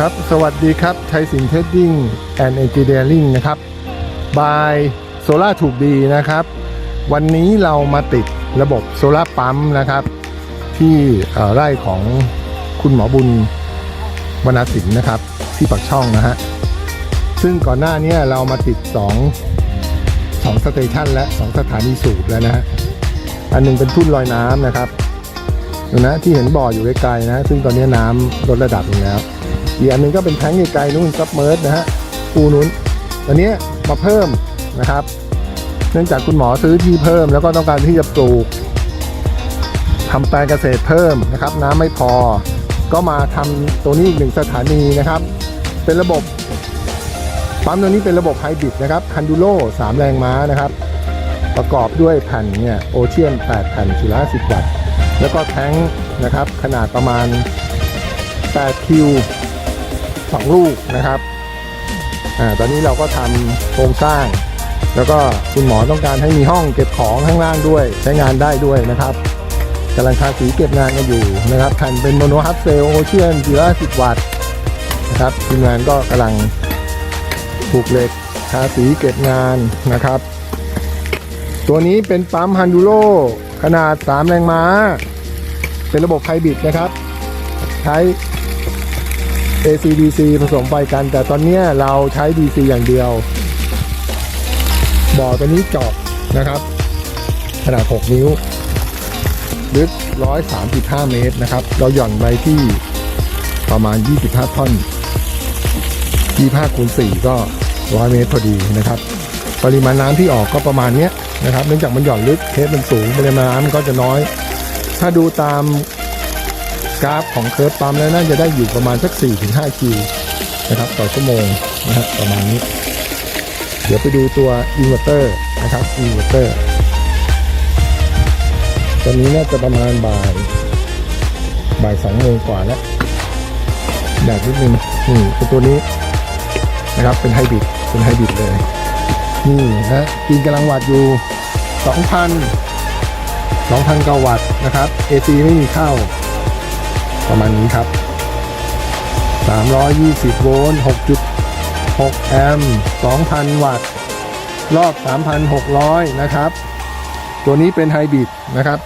ครับ สวัสดีครับชัยสินเทสติ้งแอนด์เอนจิเนียริงนะครับบายโซล่าถูกดีนะครับ วันนี้เรามาติดระบบโซล่าปั๊มนะครับ ที่ไร่ของคุณหมอบุญวรรณสิงห์นะครับ ที่ปักช่องนะฮะ ซึ่งก่อนหน้านี้เรามาติด2งสองสเตชันและ 2 สถานีสูบแล้วนะฮะ อันหนึงเป็นทุ่นลอยน้ำนะครับนะที่เห็นบ่ออยู่ไกลๆนะ ซึ่งตอนนี้น้ำลดระดับลงแล้ว อีกอันหนึงก็เป็นแท้งไกลๆนู่นซับเมอร์สนะฮะปูนู้นตอนนี้มาเพิ่มนะครับ เนื่องจากคุณหมอซื้อที่เพิ่มแล้วก็ต้องการที่จะปลูกทำแปลงเกษตรเพิ่มนะครับ น้ำไม่พอ ก็มาทำตัวนี้อีกหนึ่งสถานีนะครับ เป็นระบบปั๊มตัวนี้เป็นระบบไฮบริดนะครับคันดูโล3แรงม้านะครับ ประกอบด้วยแผ่นเนี่ยโอเชียน 8 แผ่น450วัตต์ แล้วก็แท้งนะครับ ขนาดประมาณ8คิว 2ลูกนะครับอ่าตอนนี้เราก็ทำโครงสร้าง แล้วก็คุณหมอต้องการให้มีห้องเก็บของข้างล่างด้วย ใช้งานได้ด้วยนะครับกำลังทาสีเก็บงานกันอยู่นะครับแผ่นเป็นโมโนฮับเซลโอเชียน450วัตต์นะครับทีมงานก็กำลังผูกเหล็กทาสีเก็บงานนะครับ ตัวนี้เป็นปั๊มฮันดูโ o ขนาด 3 แรงม้า เป็นระบบไฮบริดนะครับ ใช้ AC DC ผสมไฟกัน แต่ตอนนี้เราใช้ DC อย่างเดียว บ่อตัวนี้เจาะนะครับ ขนาด 6 นิ้ว ลึก 135 เมตรนะครับ เราหย่อนไปที่ประมาณ 25 ท่อน 25คูณ4ก็ 100 เมตรพอดีนะครับ ปริมาณน้ำที่ออกก็ประมาณนี้นะครับ เนื่องจากมันหย่อนลึกเทสมันสูงปริมาณน้ำก็จะน้อย ถ้าดูตาม กราฟของเคิร์ฟปั๊มแล้วน่าจะได้อยู่ประมาณสัก4-5คิวนะครับต่อชั่วโมงนะครับประมาณนี้ เดี๋ยวไปดูตัวอินเวอร์เตอร์นะครับอินเวอร์เตอร์ตอนนี้น่าจะประมาณบ่ายบ่ายสองโมงกว่าแล้วแดดนิดนึงนี่คือตัวนี้นะครับเป็นไฮบริดเป็นไฮบริดเลย นี่ฮะกินกำลังวัตต์อยู่2,000 2,000กว่าวัตต์นะครับ AC ไม่มีเข้า ประมาณนี้ครับ 320 โวลต์ 6.6 แอมป์ 2,000 วัตต์ รอบ 3,600 นะครับ ตัวนี้เป็นไฮบริดนะครับ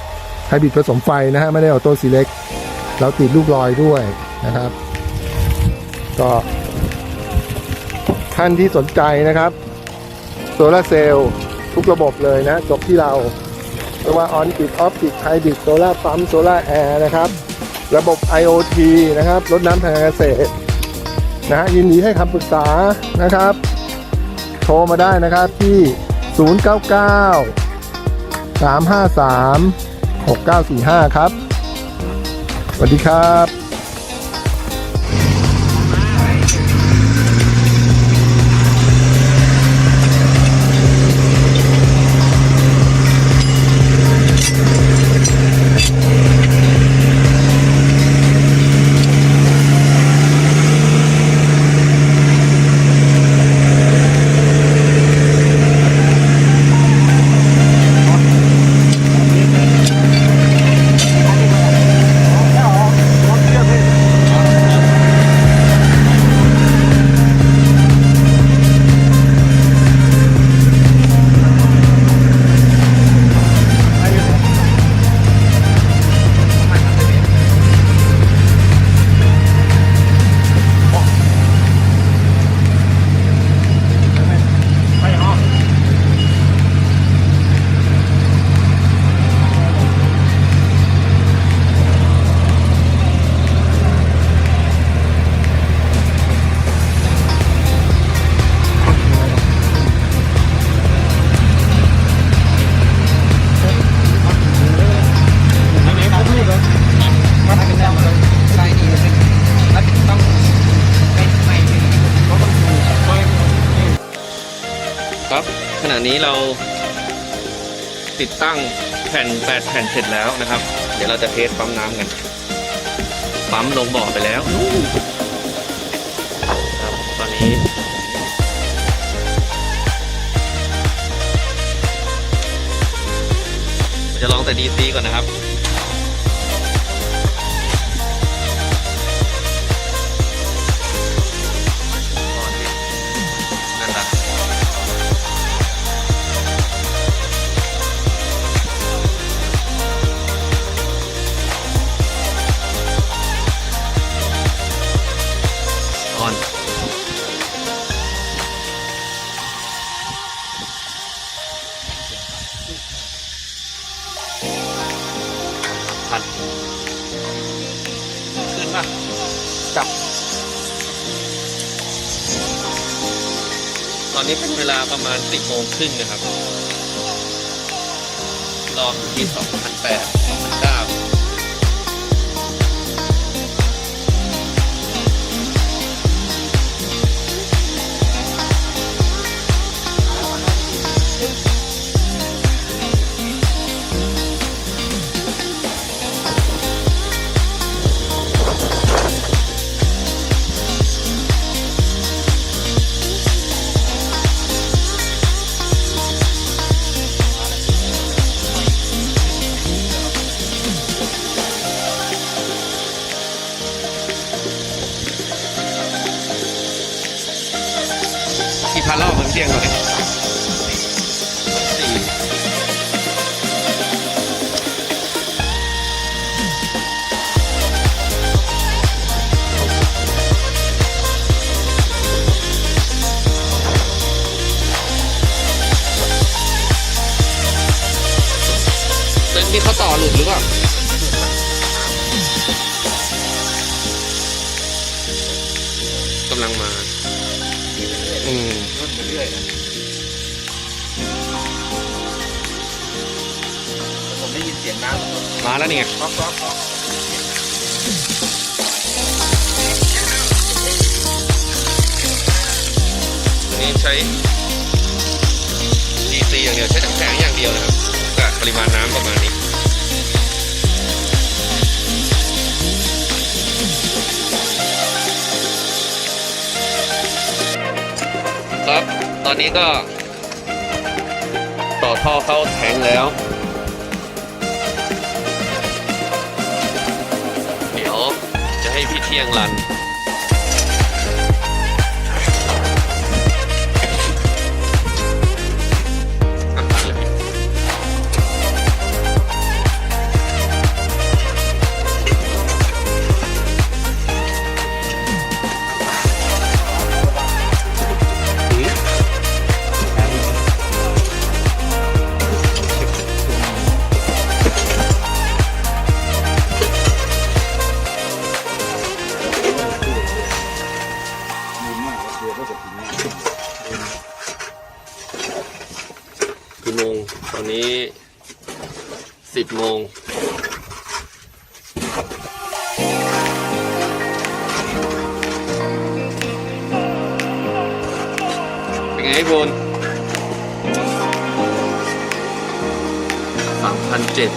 ไฮบริดผสมไฟนะฮะ ไม่ได้ออโต้ซีเล็ก เราติดลูกลอยด้วยนะครับ ก็ท่านที่สนใจนะครับ โซลาเซลล์ทุกระบบเลยนะ จบที่เราไม่ว่าออนติดออฟติดไฮบริดโซลาร์ปั๊มโซลาร์แอร์นะครับ ระบบ IoT นะครับรถน้ำทางการเกษตรนะฮะยินดีให้คำปรึกษานะครับ โทรมาได้นะครับที่ 099 353 6945 ครับ สวัสดีครับ ณะนี้เราติดตั้งแผ่นแปดแผ่นเสร็จแล้วนะครับ เดี๋ยวเราจะเทสปั๊มน้ำกันปั๊มลงบ่อไปแล้วนู่นครับตอนนี้จะลองแต่ดีซีก่อนนะครับ อนนี้เป็นเวลาประมาณสิบโมงครึ่งนะครับ รอบอยู่ที่สองพันแปดสองพันเก้า พั ได้ยินเสียงน้ำมาแล้วนี่ไงก๊อกก๊อกก๊อกอันนี้ใช้ DC อย่างเดียวใช้ทั้งแผงอย่างเดียวนะครับกับปริมาณน้ำประมาณนี้ครับ ตอนนี้ก็ต่อท่อเข้าแทงแล้ว ยงรัน ไงคุณสามพันเจ็ด